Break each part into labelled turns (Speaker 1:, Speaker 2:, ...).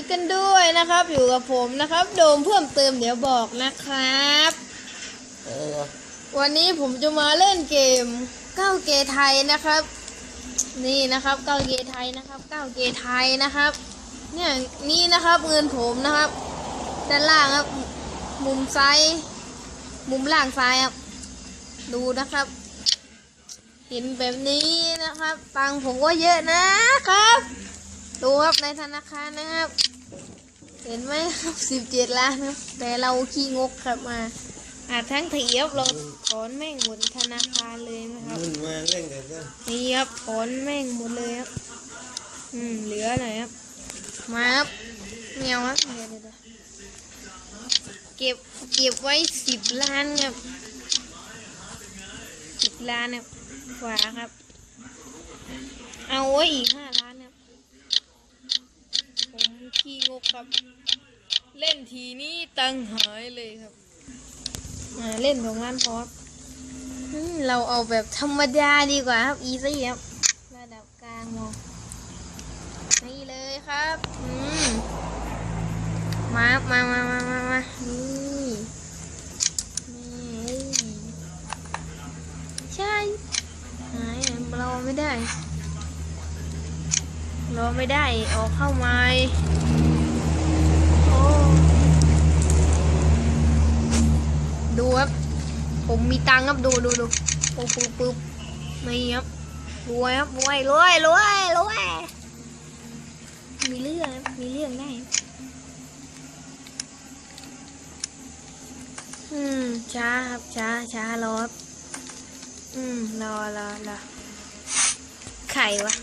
Speaker 1: ดีกันด้วยนะครับ อยู่กับผมนะครับ โดมเพิ่มเติมเดี๋ยวบอกนะครับ
Speaker 2: ออ
Speaker 1: วันนี้ผมจะมาเล่นเกม9เกไทยนะครับ นี่นะครับ9เกไทยนะครับ9เกไทยนะครับ เนี่ยนี่นะครับเงินผมนะครับ ด้านล่างครับ มุมซ้ายมุมล่างซ้ายครับ ดูนะครับ เห็นแบบนี้นะครับ ตังผมก็เยอะนะครับ ดูครับในธนาคารนะครับ เห็นไหมครับสิบเจ็ดล้านครับ แต่เราขี้งกครับมาอาจทั้งถีครับเราถอนแม่งหมดธนาคารเลยนะครับ
Speaker 2: มึนมาเล่นกันซะ
Speaker 1: นี่ครับถอนแม่งหมดเลยครับ อืมเหลือหน่อยครับ มาครับเงียวครับเดี๋ยวเดี๋ยวเดี๋ยวเก็บเก็บไว้สิบล้านครับสิบล้านครับขวาครับ เอาไว้อีกห้าล้านครับผม ขี้งกครับ เล่นทีนี้ตังหายเลยครับอ่าเล่นของร้านพอสเราเอาแบบธรรมดาดีกว่าครับ อีซี่ครับ ระดับกลางมองนี่เลยครับอืมมามามามามามานี่นี่ใช่หายเราไม่ได้ รอไม่ได้ออกเข้ามาโอ้ดูครับ ผมมีตังค์ครับดูดูดูปุ๊บปุ๊บปุ๊บนี่ครับรวยครับรวยรวยรวยรวยมีเรื่องครับมีเรื่องได้อืมช้าครับช้าช้ารอครับอืมรอรอรอไข่วะ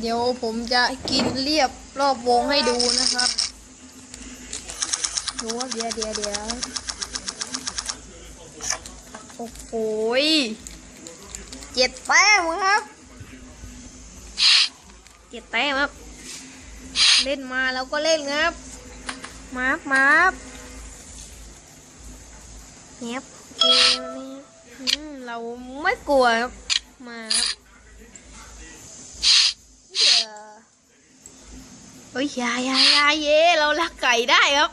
Speaker 1: เดี๋ยวผมจะกินเรียบรอบวงให้ดูนะครับ ดูว่าเดี๋ยวเดี๋ยวเดี๋ยวโอ้โหเจ็ดแต้มครับเจ็ดแต้มครับ เล่นมาเราก็เล่นครับ มาบมาบเนี้ยบเกมนี้อืมเราไม่กลัวครับ มาครับ เฮ้ยยายายาเย่เราลักไก่ได้ครับ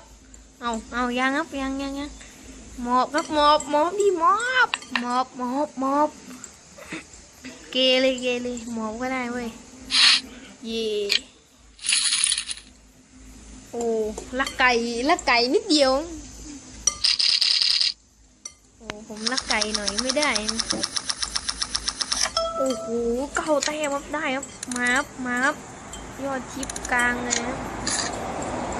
Speaker 1: เอาเอายังครับยังยังยังหมอบครับหมอบหมอบดิหมอบหมอบหมอบหมอบเกเลยเกเลยหมอบก็ได้เว้ยเย่โอ้ลักไก่ลักไก่นิดเดียวโอ้ผมลักไก่หน่อยไม่ได้โอ้โหเก้าแต้มครับได้ครับมาครับมาครับ ยอดชิปกลางเลยนะ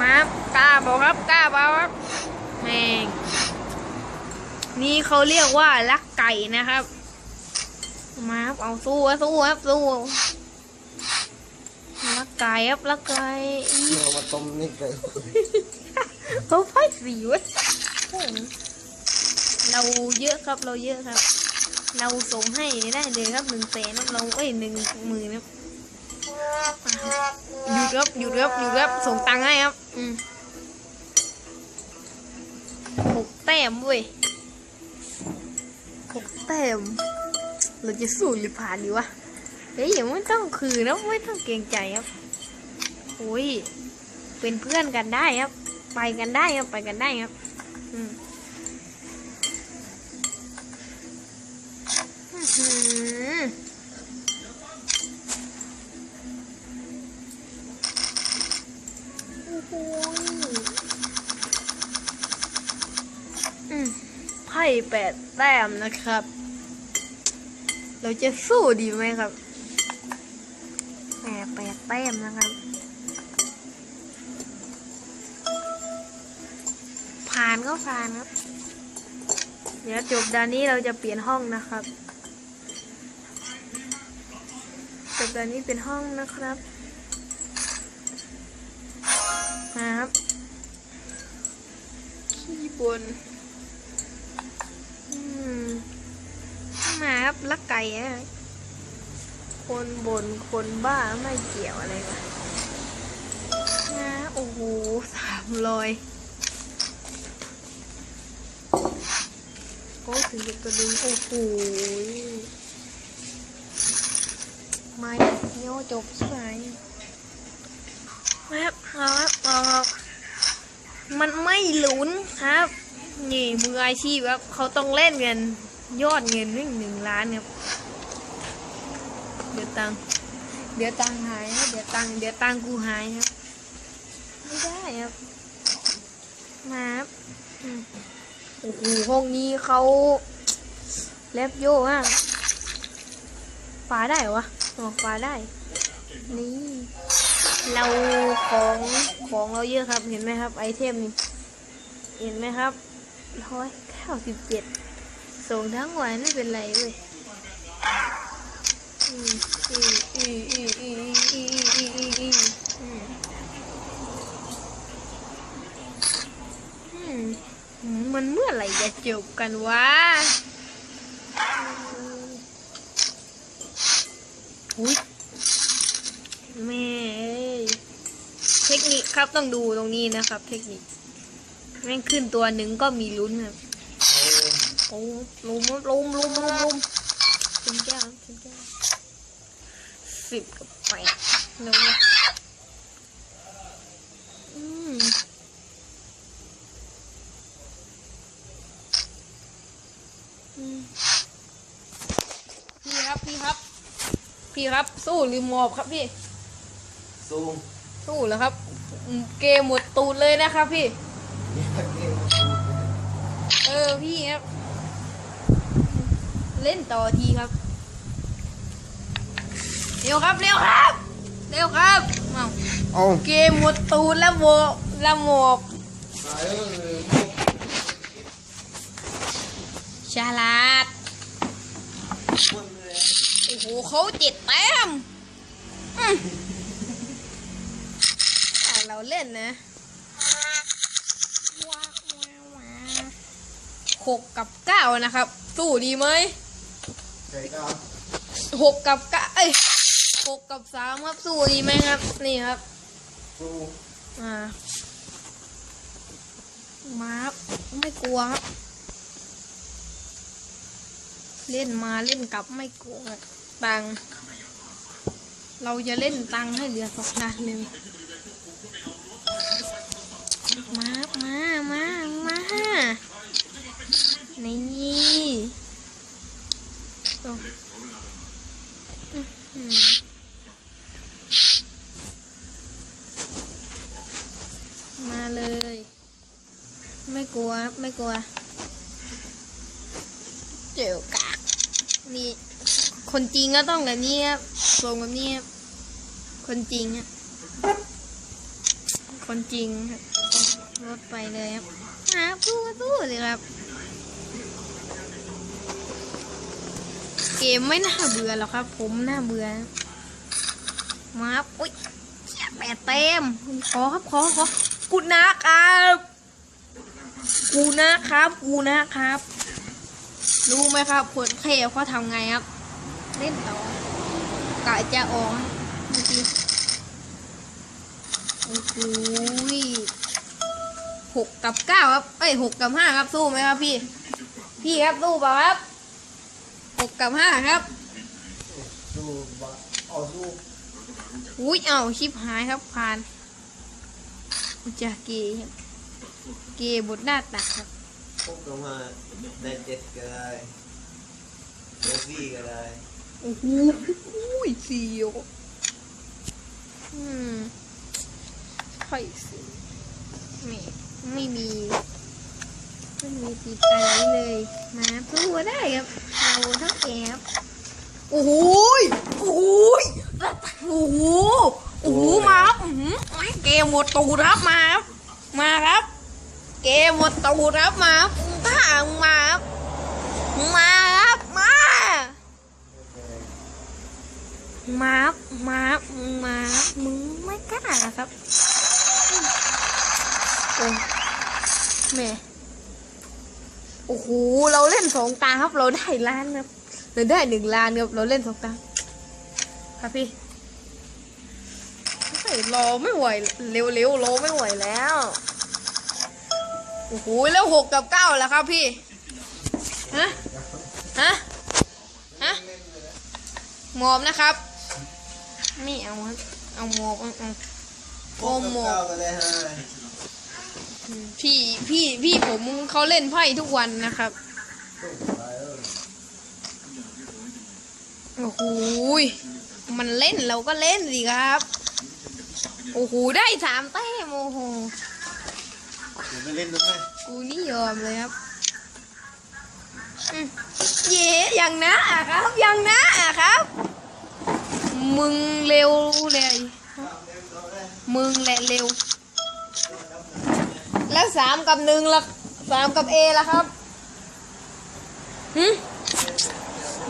Speaker 1: มาครับกล้าบอกครับกล้าเปล่าครับแม่งนี่เขาเรียกว่าลักไก่นะครับ มาครับเอาสู้ครับสู้ครับสู้ลักไก่ครับลักไก่อี
Speaker 2: เอามาต้มนี่ไก่
Speaker 1: เขาไฟสีเว้ยเราเยอะครับเราเยอะครับ เราส่งให้ได้เลยครับหนึ่งแสนครับเราเอ้ยหนึ่งหมื่นครับหยุด ครับหยุดครับหยุดครับส่งตังค์ให้ครับอืมหกแต้มเว้ยหกแต้มเราจะสู้หรือผ่านดีวะเฮ้ยอย่าไม่ต้องคืนนะไม่ต้องเกรงใจครับโอ้ยเป็นเพื่อนกันได้ครับ ไปกันได้ครับไปกันได้ครับ อืมอื้อหือ โอ้โหอืมไพ่ แปดแต้มนะครับ เราจะสู้ดีไหมครับแหมแปดแต้มนะครับ ผ่านก็ผ่านครับ เดี๋ยวจบดานนี้เราจะเปลี่ยนห้องนะครับจบดานนี้เป็นห้องนะครับครับ ขี้บนอื มมาครับลักไก่อะคนบนคนบ้าไม่เกี่ยวอะไรวะนะโอ้โหสามรอยโอ้ถึงจะกระดึงโอ้โหไม่เนี้ยวจบใช่ไหมเอาครับเอาครับมันไม่หลุนครับ นี่มืออาชีพครับเขาต้องเล่นเงินยอดเงินหนึ่งหนึ่งล้านครับ เดี๋ยวตังเดี๋ยวตังหายเดี๋ยวตังเดี๋ยวตังกูหายครับ ไม่ได้ครับ มาครับโอ้โหห้องนี้เขาเล็บโย่มากฟ้าได้เหรอวะอ๋อฟ้าได้ นี่ เราของของเราเยอะครับ เห็นไหมครับ ไอเทมนี่ เห็นไหมครับ ร้อยเก้าสิบเจ็ดส่งทั้งวันไม่เป็นไรเว้ยมันเมื่อไหร่จะจบกันวะอุ้ยแม่เทคนิคครับต้องดูตรงนี้นะครับ เทคนิค แม่งขึ้นตัวหนึ่งก็มีลุ้นครับโอ้ลุมลุมลุมลุมลุมเป็นแก้วเป็นแก้วสิบกับแปดเร็วเลยอืมอืมพี่ครับพี่ครับ พี่ครับสู้หรือหมอบครับพี่
Speaker 2: ซูม
Speaker 1: สู้แล้วครับอืมเกมหมดตูดเลยนะครับพี่
Speaker 2: เนี่ยเกม
Speaker 1: เออพี่ครับ เล่นต่อทีครับ เร็วครับเร็วครับ เร็วครับเอา
Speaker 2: เอา
Speaker 1: เกมหมดตูดแล้วโมแล้วหมอบ
Speaker 2: ตายแล้วเลย
Speaker 1: ฉลาด
Speaker 2: มันเลย
Speaker 1: โอ้โหเขาเจ็ดแต้มอืมอะเราเล่นนะ หกกับเก้านะครับ สู้ดีไหม
Speaker 2: ใส่กาว
Speaker 1: หกกับเก้าเอ้ยหกกับสามครับสู้ดีไหมครับ นี่ครับ
Speaker 2: ซูม
Speaker 1: อ่ามาครับไม่กลัวครับ เล่นมาเล่นกลับไม่กลัวครับตังค์เราจะเล่นตังค์ให้เหลือสองล้านหนึ่งมา มา มา มานี่โอ้อื้อหือมาเลย ไม่กลัวครับไม่ กลัวเจ๋อกากนี่คนจริงก็ต้องแบบนี้ครับทรงแบบนี้ครับคนจริงครับคนจริงครับรถไปเลยครับหาสู้สู้เลยครับ เกมไม่น่าเบื่อหรอกครับ ผมน่าเบื่อมาครับอุ้ยแปดเต็มขอครับขอขอกูนะครับ กูนะครับ กูนะครับ รู้ไหมครับผลเคเขาทำไงครับ เล่นต่อกะจะออกเมื่อกี้โอ้โหหกกับเก้าครับ เอ้ยหกกับห้าครับสู้ไหมครับพี่ พี่ครับสู้เปล่าครับหกกับห้าครับ
Speaker 2: ซูมบะเอาซูม
Speaker 1: อุ้ยเอาชิบหายครับผ่านอุจจาเกย์ครับเกย์บทหน้าตักครับ
Speaker 2: พบกันมาได้เจ็ดก็ได้ได้สี่ก็ได้
Speaker 1: โอ้โหอุ้ยเสียวอืมไข่สิไม่ไม่มีไม่มีติดอะไรเลยมาสู้ได้ครับเราเท่าแก่ครับโอ้โหยโอ้โหยโอ้โหโอ้โหมาครับอื้อหือไม่เกมหมดตูดครับมาครับมาครับเกม หมดตูรับมาถ้ามามามามามามามึงไม่กล้าครับโอ้แม่โอ้โหเราเล่นสองตาครับเราได้ล้านครับเราได้หนึ่งล้านครับเราเล่นสองตาครับพี่เรอไม่ไหวเร็วๆรอไม่ไหวแล้ว โอ้โหแล้วหกกับเก้าแล้วครับพี่ ฮะ ฮะ ฮะหมอบนะครับ ไม่เอาครับเอาหมอบเอาเอาโอ้โห
Speaker 2: เก้าก็ได้ให้
Speaker 1: พี่พี่พี่ผมเขาเล่นไพ่ทุกวันนะครับ
Speaker 2: ไปเออ
Speaker 1: โอ้โหยมันเล่นเราก็เล่นสิครับ โอ้โห ได้สามแต้มโอ้โห
Speaker 2: เดี๋ยวไปเล่นด้วย
Speaker 1: กูนี่ยอมเลยครับอืมเย่อย่างนะครับอย่างนะครับ มึงเร็วเลย มึงแหละเร็ว แล้วสามกับหนึ่งละสามกับเอละครับหึ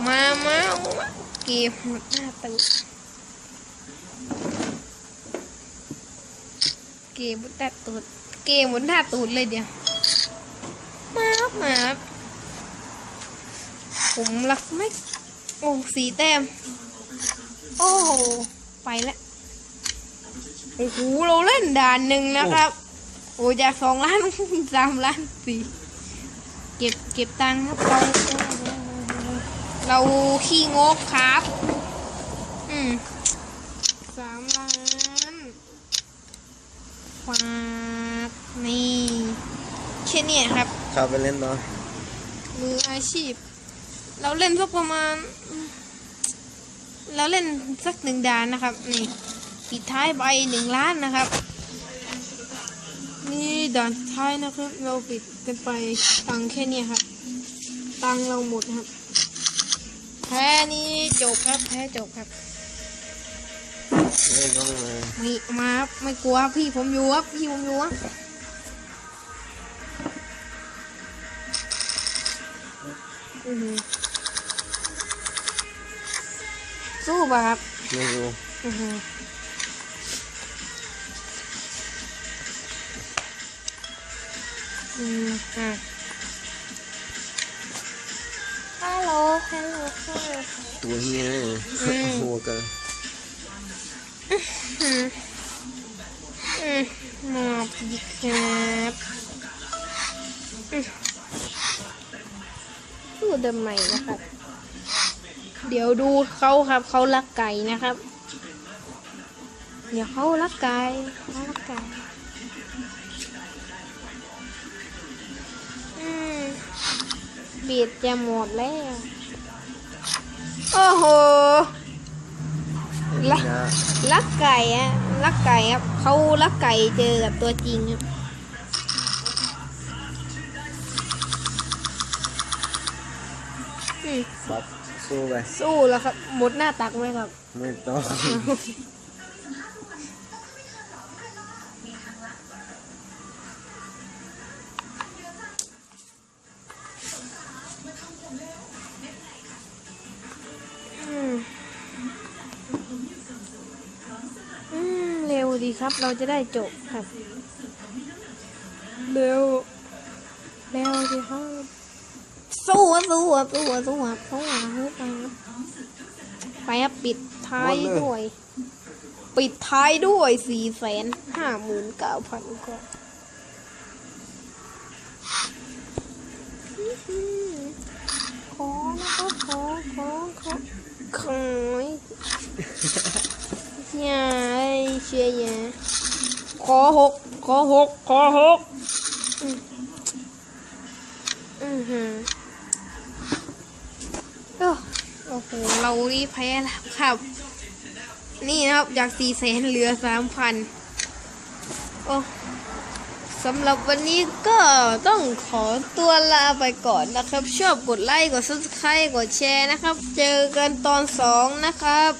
Speaker 1: มามามาเกมหมดหน้าตูดเกมหมดหน้าตูด เกมหมดหน้าตูดเลยเดียวมาครับมาครับผมรักไม่โอ้สีแต้ม โอ้โหไปแล้วโอ้โหเราเล่นด่านหนึ่งนะครับ โอ้จากสองล้านสามล้านสี่เก็บเก็บตังค์ครับเราเราขี้งกครับ อืมสามล้านฝาก นี่แค่เนี้ยครับ
Speaker 2: เข้าไปเล่นเนาะ
Speaker 1: มืออาชีพ เราเล่นสักประมาณ เราเล่นสักหนึ่งดานนะครับ นี่ปิดท้ายไปหนึ่งล้านนะครับ นี่ด่านสุดท้ายนะครับ เราปิดกันไปตังค์แค่เนี้ยครับ ตังค์เราหมดครับ แพ้นี่จบครับ แพ้จบครับ
Speaker 2: เล่นก็ไม่มา
Speaker 1: นี่มาครับไม่กลัวครับพี่ผมอยู่ครับพี่ผมอยู่ครับ สู้ป่ะครับ
Speaker 2: ไม่รู้
Speaker 1: อือหืออืมอะฮัลโหลฮัลโหลฮัลโหล
Speaker 2: ตัวเฮียเลย
Speaker 1: อืม
Speaker 2: หัวกัน
Speaker 1: อืมอืมมาพีครับ อืมพูดเดิมใหม่นะครับ เดี๋ยวดูเขาครับเขารักไก่นะครับ เดี๋ยวเขารักไก่เขารักไก่อืมบีดจะหมดแล้ว โอ้โหละ
Speaker 2: นะ
Speaker 1: รักไก่อะรักไก่ครับเขารักไก่เจอกับตัวจริงครับอืม
Speaker 2: บับสู้ไป
Speaker 1: สู้แล้วครับ หมดหน้าตักไหมครับ
Speaker 2: ไม่ต้อง
Speaker 1: อืมอืมเร็วดีครับ เราจะได้จบครับ เร็ว เร็วดีครับ สู้อะสู้อะสู้อะสู้อะสู้อะสู้ไปครับไปครับปิดท้ายด้วย ปิดท้ายด้วยสี่แสนห้าหมื่นเก้าพันก็ขอนะครับขอขอขอขอยอย่าเชียร์อย่าขอหกขอหกขอหกอือือหือ โอ้โห เรานี่แพ้แล้วครับ นี่นะครับ จากสี่แสนเหลือสามพันโอ้สำหรับวันนี้ก็ต้องขอตัวลาไปก่อนนะครับ ชอบกดไลค์ กด subscribe กดแชร์นะครับ เจอกันตอนสองนะครับ